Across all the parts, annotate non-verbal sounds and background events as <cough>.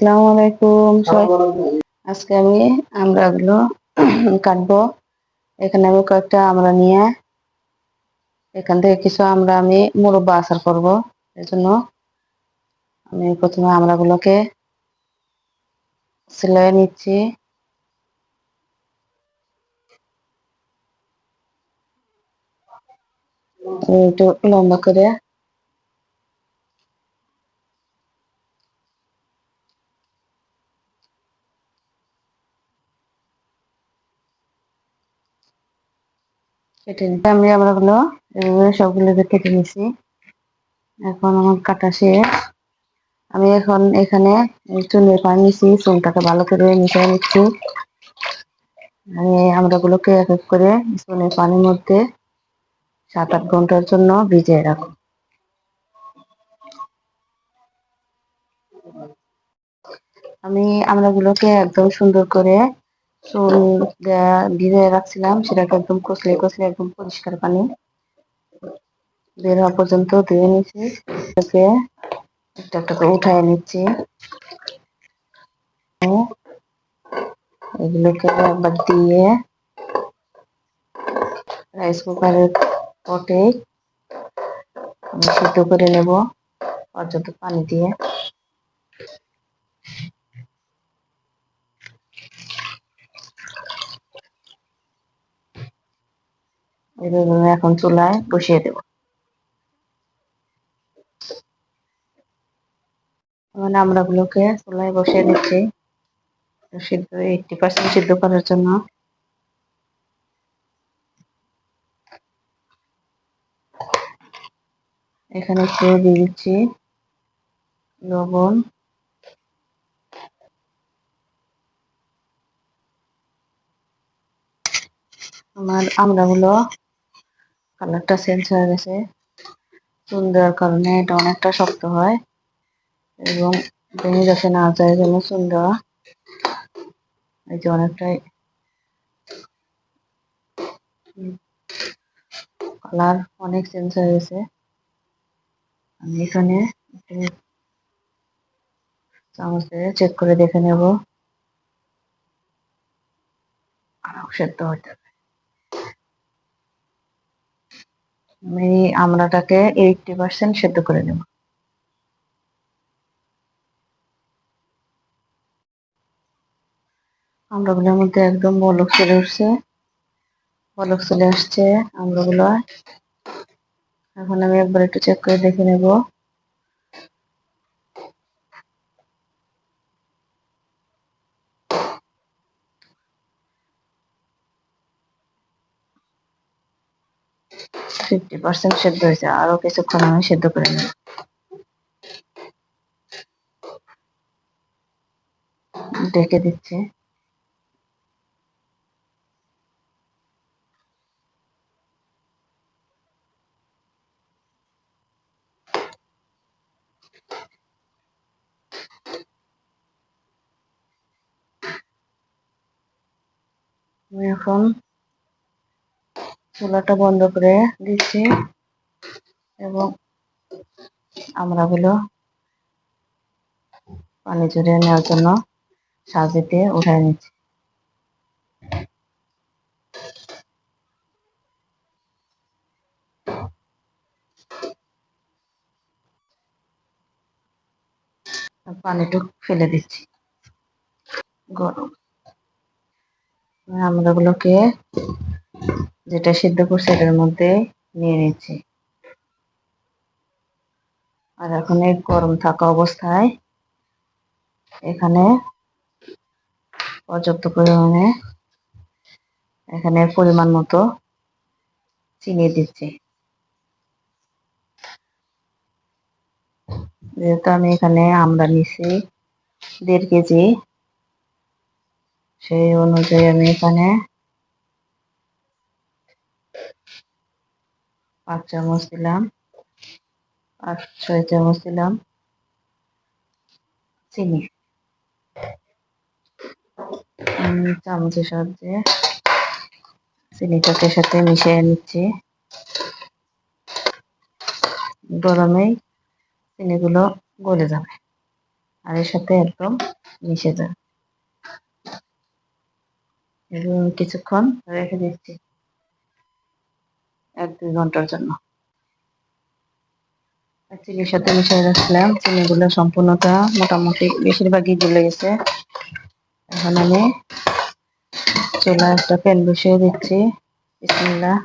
আসসালামু আলাইকুম আজকে আমি আমড়াগুলো <clears throat> কাটবো। এখানে আমি কয়েকটা আমড়া নিয়ে এখান থেকে কিছু আমরা আমি মুরব্বা আচার করব। এই জন্য আমি প্রথমে আমড়াগুলোকে সিলাই নিচ্ছি। একটু লম্বা করে কেটে নিতে আমি আমরাগুলো এভাবে সবগুলো কেটে নিছি এখন আমার কাটা শেষ। আমি এখন এখানে চুনের পানি নিছি চুনটাকে ভালো করে মিশিয়ে নিচ্ছি। আমি আমরাগুলোকে এক এক করে চুনের পানির মধ্যে সাত আট ঘণ্টার জন্য ভিজিয়ে রাখো আমি আমরাগুলোকে একদম সুন্দর করে চুল ভিজিয়ে রাখছিলাম, সেটাকে একদম কষলে কষলে একদম পরিষ্কার পানি বের হওয়া পর্যন্ত ধুয়ে নিচ্ছি একটা করে উঠায় নিচ্ছি। এগুলোকে একবার দিয়ে রাইস কুকারের পটে সিদ্ধ করে নেব, পর্যাপ্ত পানি দিয়ে। এভাবে এখন চুলায় বসিয়ে দেব। আমরা গুলোকে চুলায় বসিয়ে দিচ্ছি। সিদ্ধ এইটটি পার্সেন্ট সিদ্ধ করার জন্য। এখানে একটু দিয়ে দিচ্ছি লবণ। আমার আমড়াগুলো কালারটা চেঞ্জ হয়ে গেছে। চুন দেওয়ার কারণে এটা অনেকটা শক্ত হয় এবং ভেঙে যাচ্ছে না যায় জন্য চুন দেওয়া এই যে অনেকটাই কালার অনেক চেঞ্জ হয়ে গেছে। আমি এখানে চামচ দিয়ে চেক করে দেখে নেব। আরও সেদ্ধ হতে হবে। আমি আমড়াটাকে এইটটি পার্সেন্ট সেদ্ধ করে নেব। আমড়াগুলোর মধ্যে একদম বলক চলে উঠছে। বলক চলে আসছে আমড়াগুলো এখন আমি একবার একটু চেক করে দেখে নেব। ফিফটি পার্সেন্ট সেদ্ধ হয়েছে আরও কিছুক্ষণ আমি সেদ্ধ করে নেব। ডেকে দিচ্ছি। এখন চুলাটা বন্ধ করে দিচ্ছি এবং আমরা গুলো পানি জড়িয়ে নেওয়ার জন্য সাজিতে উঠায় নিচ্ছি। পানিটুক ফেলে দিচ্ছি। গরম। আমরাগুলোকে যেটা সিদ্ধ করছি এটার মধ্যে নিয়ে নিচ্ছি। আর এখন এই গরম থাকা অবস্থায় এখানে পর্যাপ্ত পরিমাণে এখানে পরিমাণ মতো চিনি দিচ্ছি। যেহেতু আমি এখানে আমরা নিছি দেড় কেজি, সেই অনুযায়ী আমি এখানে পাঁচ চামচ দিলাম। পাঁচ ছয় চামচ দিলাম চিনি। চামচের সাহায্যে চিনিটাকে সাথে মিশিয়ে নিচ্ছি। গরমেই চিনিগুলো গলে যাবে আর এর সাথে একদম মিশে এগুলো কিছুক্ষণ রেখে দিচ্ছি। এক, দুই ঘণ্টার জন্য। চিনির সাথে মিশিয়ে রাখলাম। চিনিগুলো সম্পূর্ণটা মোটামুটি বেশিরভাগই গলে গেছে। এখন আমি চুলা একটা প্যান বসিয়ে দিচ্ছি। বিসমিল্লাহ।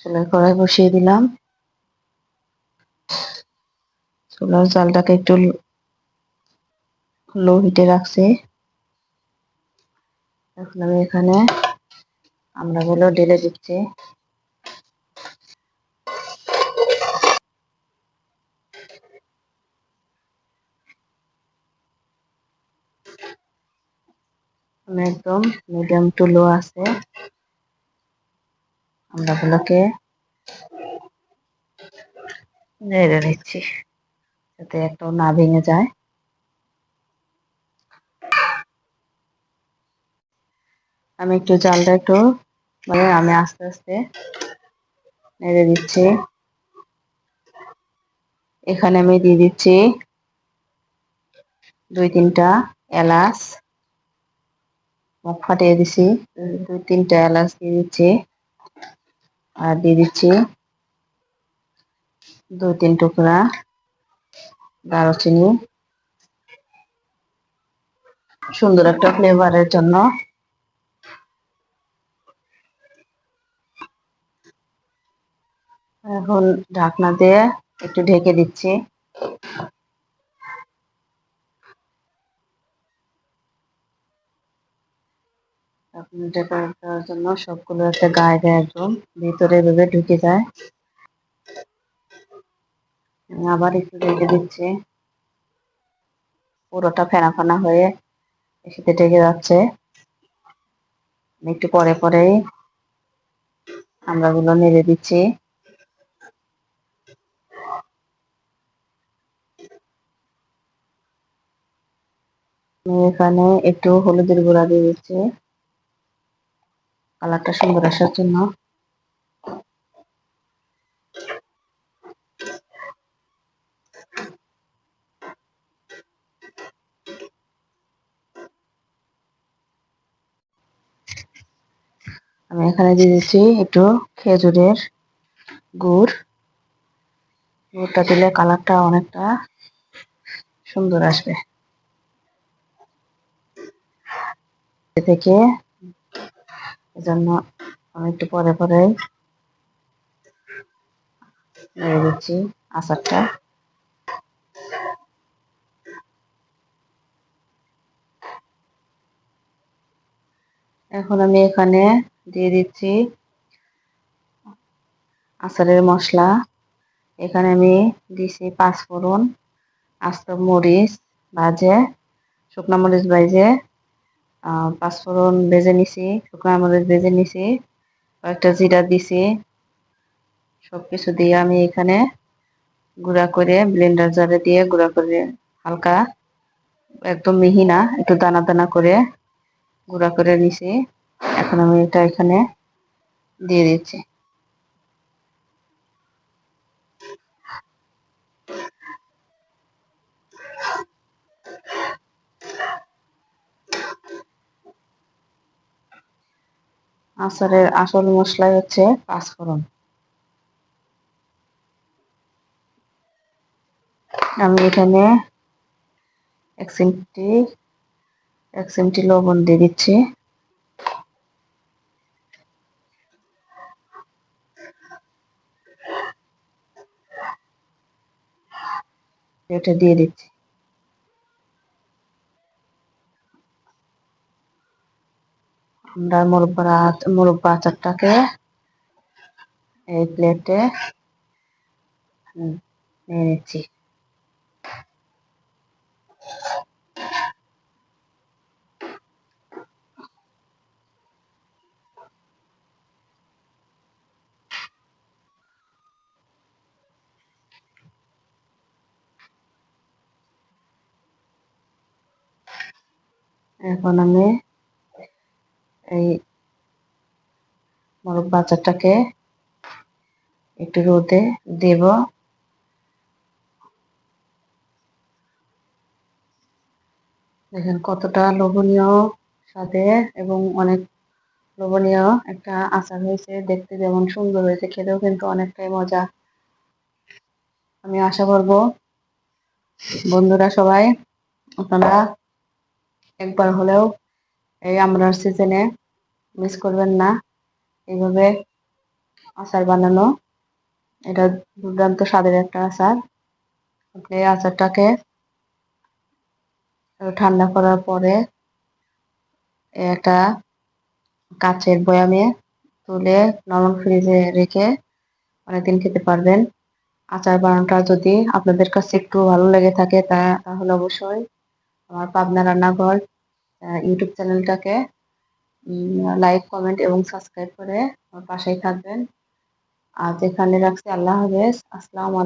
চুলায় কড়াই বসিয়ে দিলাম। চুলার জালটাকে একটু লো হিটে রাখছি। এখন আমি এখানে আমরা গুলো ঢেলে দিচ্ছি। একদম মিডিয়াম টু লো আছে। আমরা গুলোকে নেড়ে নিচ্ছি, যাতে একটাও না ভেঙে যায়। আমি একটু জালটা একটু মানে আমি আস্তে আস্তে নেড়ে দিচ্ছি। এখানে আমি দিয়ে দিচ্ছি দুই তিনটা এলাচ। মুখ ফাটিয়ে দিছি। দুই তিনটা এলাচ দিয়ে দিচ্ছি। আর দিয়ে দিচ্ছি দুই তিন টুকরা দারুচিনি। সুন্দর একটা ফ্লেভারের জন্য এখন ঢাকনা দিয়ে একটু ঢেকে দিচ্ছি। ঢাকা জন্য সবগুলো একটা গায়ে গায়ে একদম ভিতরে এভাবে ঢুকে যায়। আবার একটু ঢেকে দিচ্ছি। পুরোটা ফেনা ফেনা হয়ে এসে ঢেকে যাচ্ছে। একটু পরে পরেই আমরা গুলো নেড়ে দিচ্ছি। এখানে একটু হলুদের গুঁড়া দিয়ে দিচ্ছি। কালারটা সুন্দর আসার জন্য। আমি এখানে দিয়ে দিচ্ছি একটু খেজুরের গুড়। গুড়টা দিলে কালারটা অনেকটা সুন্দর আসবে। থেকে। এজন্য আমি একটু পরে পরে নেড়ে দিচ্ছি আচারটা। এখন আমি এখানে দিয়ে দিচ্ছি আচারের মশলা। এখানে আমি দিছি পাঁচফোড়ন, আস্ত মরিচ ভাজে, শুকনো মরিচ ভাজে পাঁচফোড়ন ভেজে নিছি, শুকনো মরিচ ভেজে নিছি, কয়েকটা জিরা দিছি সব কিছু দিয়ে আমি এখানে গুঁড়া করে ব্লেন্ডার জারে দিয়ে গুঁড়া করে হালকা, একদম মিহি না, একটু দানা দানা করে গুঁড়া করে নিছি। এখন আমি এটা এখানে দিয়ে দিচ্ছি। আচারের আসল মশলাই হচ্ছে পাঁচফোড়ন। আমি এখানে এক চিমটি এক চিমটি লবণ দিয়ে দিচ্ছি। এটা দিয়ে দিচ্ছি। আমরা মুরব্বা মুরব্বা আচারটাকে এই প্লেটে নিয়ে নিচ্ছি। এখন আমি মোরগ বাচ্চাটাকে একটু রোদে দেব। দেখেন কতটা লোভনীয় সাথে এবং অনেক লোভনীয় একটা আচার হয়েছে। দেখতে যেমন সুন্দর হয়েছে, খেতেও কিন্তু অনেকটাই মজা। আমি আশা করব বন্ধুরা সবাই, আপনারা একবার হলেও এই আমরার সিজনে মিস করবেন না। এইভাবে আচার বানানো। এটা দুর্দান্ত স্বাদের একটা আচার। আপনি আচারটাকে ঠান্ডা করার পরে একটা কাচের বয়ামে তুলে নরম ফ্রিজে রেখে অনেকদিন খেতে পারবেন। আচার বানানোটা যদি আপনাদের কাছে একটু ভালো লেগে থাকে তা, তাহলে অবশ্যই আমার পাবনা রান্নাঘর ইউটিউব চ্যানেলটাকে লাইক কমেন্ট এবং সাবস্ক্রাইব করে আমার পাশেই থাকবেন। আজ এখানে রাখছি আল্লাহ হাফেজ। আসসালামু